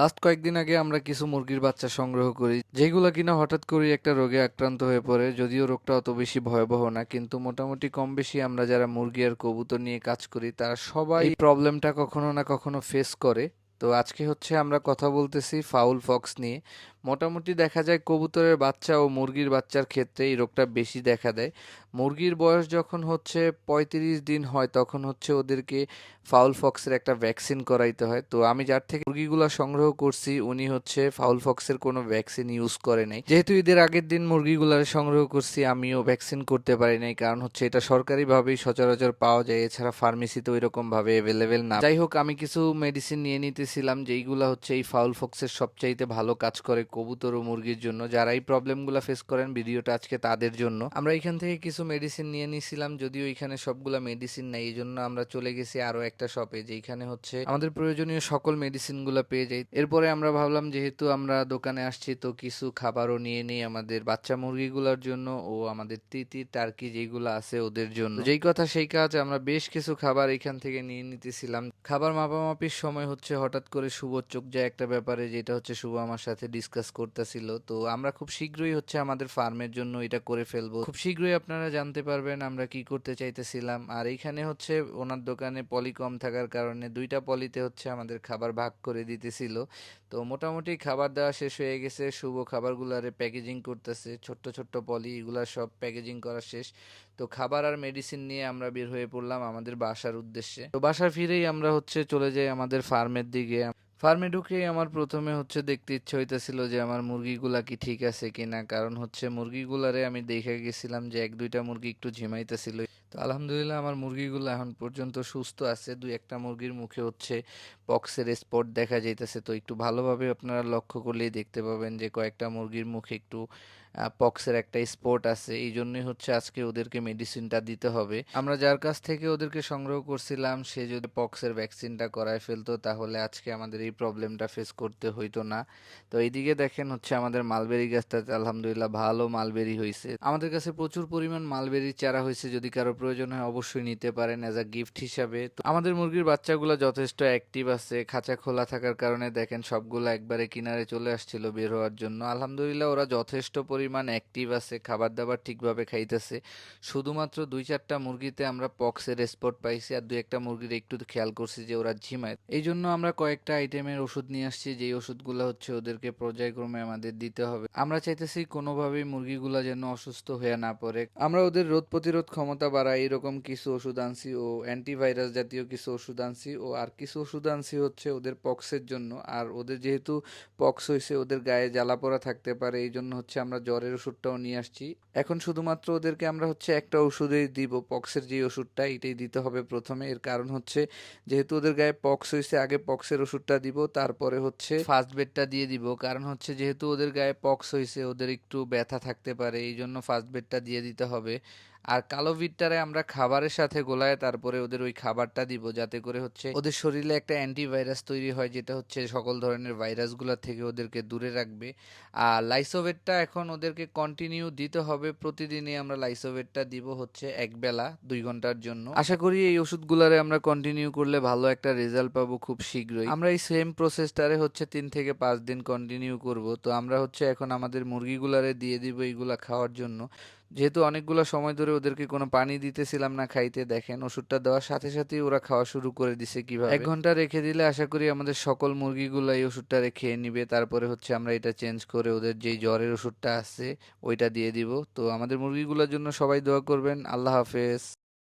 Last কয়েকদিন আগে আমরা কিছু মুরগির বাচ্চা সংগ্রহ করি, যেগুলো কিনা হঠাৎ করে একটা রোগে আক্রান্ত হয়ে পড়ে, যদিও রোগটা অত বেশি ভয়াবহ না, কিন্তু মোটামুটি কম বেশি আমরা যারা মুরগি আর কবুতর নিয়ে কাজ করি, তারা সবাই প্রবলেমটা কখনো না কখনো ফেস করে। তো আজকে হচ্ছে আমরা কথা বলতেছি ফাউল ফক্স নিয়ে। মোটামুটি দেখা যায় কবুতরের বাচ্চা ও মুরগির বাচ্চার ক্ষেত্রে এই রোগটা বেশি দেখা দেয়। মুরগির বয়স যখন হচ্ছে পঁয়ত্রিশ দিন হয়, তখন হচ্ছে ওদেরকে ফাউল ফক্সের একটা ভ্যাকসিন করাইতে হয়। তো আমি যার থেকে মুরগিগুলো সংগ্রহ করছি, উনি হচ্ছে ফাউল ফক্সের কোনো ভ্যাকসিন ইউজ করে নাই। যেহেতু ঈদের আগের দিন মুরগিগুলার সংগ্রহ করছি, আমিও ভ্যাকসিন করতে পারি নাই, কারণ হচ্ছে এটা সরকারিভাবেই সচরাচর পাওয়া যায়। এছাড়া ফার্মেসিতে ওই রকমভাবে অ্যাভেলেবেল না। যাই হোক, আমি কিছু মেডিসিন নিয়ে নিতেছিলাম, যেইগুলো হচ্ছে এই ফাউল ফক্সের সবচাইতে ভালো কাজ করে কবুতর ও মুরগির জন্য। যারা এই প্রবলেমগুলো ফেস করেন, ভিডিওটা আজকে তাদের জন্য। আমরা এখান থেকে কিছু মেডিসিন নিয়ে নিছিলাম, যদিও এখানে সবগুলা মেডিসিন নেই এই জন্য আমরা চলে গেছি আরও একটা শপে যেখানে হচ্ছে আমাদের প্রয়োজনীয় সকল মেডিসিনগুলো পেয়ে যাই। এরপরে আমরা ভাবলাম, যেহেতু আমরা দোকানে আসছি, তো কিছু খাবারও নিয়ে নিই আমাদের বাচ্চা মুরগিগুলোর জন্য ও আমাদের তিতি, টার্কি যেগুলো আছে ওদের জন্য। যেই কথা সেই কাজ আমরা বেশ কিছু খাবার এখান থেকে নিয়ে নিতেছিলাম। খাবার মাপামাপির সময় হচ্ছে হঠাৎ করে শুভ চোখ যায় একটা ব্যাপারে, যেটা হচ্ছে শুভ আমার সাথে ডিসকাস করতেছিল। তো আমরা খুব শীঘ্রই হচ্ছে আমাদের ফার্মের জন্য এটা করে ফেলব। খুব শীঘ্রই আপনারা জানতে পারবেন আমরা কি করতে চাইতেছিলাম। আর এইখানে হচ্ছে ওনার দোকানে পলি কম থাকার কারণে দুইটা পলিতে হচ্ছে আমাদের খাবার ভাগ করে দিতেছিল। তো মোটামুটি খাবার দেওয়া শেষ হয়ে গেছে, শুভ খাবারগুলারে প্যাকেজিং করতেছে, ছোট্ট ছোট্ট পলি, এগুলা সব প্যাকেজিং করা শেষ। তো খাবার আর মেডিসিন নিয়ে আমরা বের হয়ে পড়লাম আমাদের বাসার উদ্দেশ্যে। তো বাসা ফিরেই আমরা হচ্ছে চলে যাই আমাদের ফার্মের দিকে। ফার্মে ঢুকেই আমার প্রথমে হচ্ছে দেখতে ইচ্ছে হইতেছিল যে আমার মুরগিগুলা কি ঠিক আছে কিনা। কারণ হচ্ছে মুরগিগুলারে আমি দেখে গেছিলাম যে এক দুইটা মুরগি একটু ঝিমাইতেছিল। তো আলহামদুলিল্লাহ আমার মুরগিগুলো এখন পর্যন্ত সুস্থ আছে। দুই একটা মুরগির মুখে হচ্ছে পক্সের স্পট দেখা যাইতেছে। তো একটু ভালোভাবে আপনারা লক্ষ্য করলেই দেখতে পাবেন যে কয়েকটা মুরগির মুখে একটু পক্সের একটা স্পট আছে, এই জন্যই হচ্ছে আজকে ওদেরকে মেডিসিনটা দিতে হবে। আমরা যার কাছ থেকে ওদেরকে সংগ্রহ করছিলাম, সে যদি পক্সের ভ্যাকসিনটা করায় ফেলতো, তাহলে আজকে আমাদের এই প্রবলেমটা ফেস করতে হইতো না। তো এইদিকে দেখেন হচ্ছে আমাদের মালবেরি গাছটাতে আলহামদুলিল্লাহ ভালো মালবেরি হয়েছে আমাদের কাছে প্রচুর পরিমাণ মালবেরি চারা হয়েছে যদি কারও প্রয়োজন হয় অবশ্যই নিতে পারেন অ্যাজ আ গিফট হিসাবে। তো আমাদের মুরগির বাচ্চাগুলো যথেষ্ট অ্যাক্টিভ আছে, খাঁচা খোলা থাকার কারণে দেখেন সবগুলো একবারে কিনারে চলে আসছিল বের হওয়ার জন্য। আলহামদুলিল্লাহ ওরা যথেষ্ট পরিমাণ অ্যাক্টিভ আছে খাবার দাবার ঠিকভাবে খাইতেছে। শুধুমাত্র দুই চারটা মুরগিতে আমরা পক্সের স্পট পাইছি আর দুই একটা মুরগির একটু খেয়াল করছি যে ওরা ঝিমায়। এই জন্য আমরা কয়েকটা আইটেমের ওষুধ নিয়ে আসছি, যেই ওষুধগুলো হচ্ছে ওদেরকে পর্যায়ক্রমে আমাদের দিতে হবে। আমরা চাইতেছি কোনোভাবেই মুরগিগুলা যেন অসুস্থ হয়ে না পড়ে। আমরা ওদের রোগ প্রতিরোধ ক্ষমতা বাড়াই, এরকম কিছু ওষুধ আনছি ও অ্যান্টিভাইরাস জাতীয় কিছু ওষুধ আনছি ও আর কিছু ওষুধ আনছি হচ্ছে ওদের পক্সের জন্য। আর ওদের যেহেতু পক্স হয়েছে ওদের গায়ে জ্বালা পোড়া থাকতে পারে এই জন্য হচ্ছে আমরা জ্বরের ওষুধটাও নিয়ে আসছি। এখন শুধুমাত্র ওদেরকে আমরা হচ্ছে একটা ওষুধেই দিব, পক্সের যে ওষুধটা এটাই দিতে হবে প্রথমে। এর কারণ হচ্ছে, যেহেতু ওদের গায়ে পক্স হয়েছে, আগে পক্সের ওষুধটা দিব, তারপরে হচ্ছে ফার্স্ট বেডটা দিয়ে দিব। কারণ হচ্ছে, যেহেতু ওদের গায়ে পক্স হয়েছে, ওদের একটু ব্যথা থাকতে পারে এই জন্য ফার্স্ট বেডটা দিয়ে দিতে হবে। আর কালো ভিটটারে আমরা খাবারের সাথে গোলায় তারপরে ওদের ওই খাবারটা দিব, যাতে করে হচ্ছে ওদের শরীরে একটা অ্যান্টিভাইরাস তৈরি হয়, যেটা হচ্ছে সকল ধরনের ভাইরাসগুলো থেকে ওদেরকে দূরে রাখবে। আর লাইসোভেটটা এখন ওদেরকে কন্টিনিউ দিতে হবে, প্রতিদিনই আমরা লাইসোভেটটা দিব হচ্ছে এক বেলা, দুই ঘণ্টার জন্য। আশা করি এই ওষুধগুলারে আমরা কন্টিনিউ করলে ভালো একটা রেজাল্ট পাবো খুব শীঘ্রই। আমরা এই সেম প্রসেসটারে হচ্ছে তিন থেকে পাঁচ দিন কন্টিনিউ করব। তো আমরা হচ্ছে এখন আমাদের মুরগিগুলারে দিয়ে দিব এইগুলা খাওয়ার জন্য। যেহেতু অনেকগুলো সময় ধরে ওদেরকে কোনো পানি দিতেছিলাম না খাইতে, দেখেন ওষুধটা দেওয়ার সাথে সাথেই ওরা খাওয়া শুরু করে দিছে কীভাবে। এক ঘণ্টা রেখে দিলে আশা করি আমাদের সকল মুরগিগুলো এই ওষুধটা রেখে নিবে। তারপরে হচ্ছে আমরা এটা চেঞ্জ করে ওদের যেই জ্বরের ওষুধটা আছে, ওইটা দিয়ে দিব। তো আমাদের মুরগিগুলোর জন্য সবাই দোয়া করবেন। আল্লাহ হাফেজ।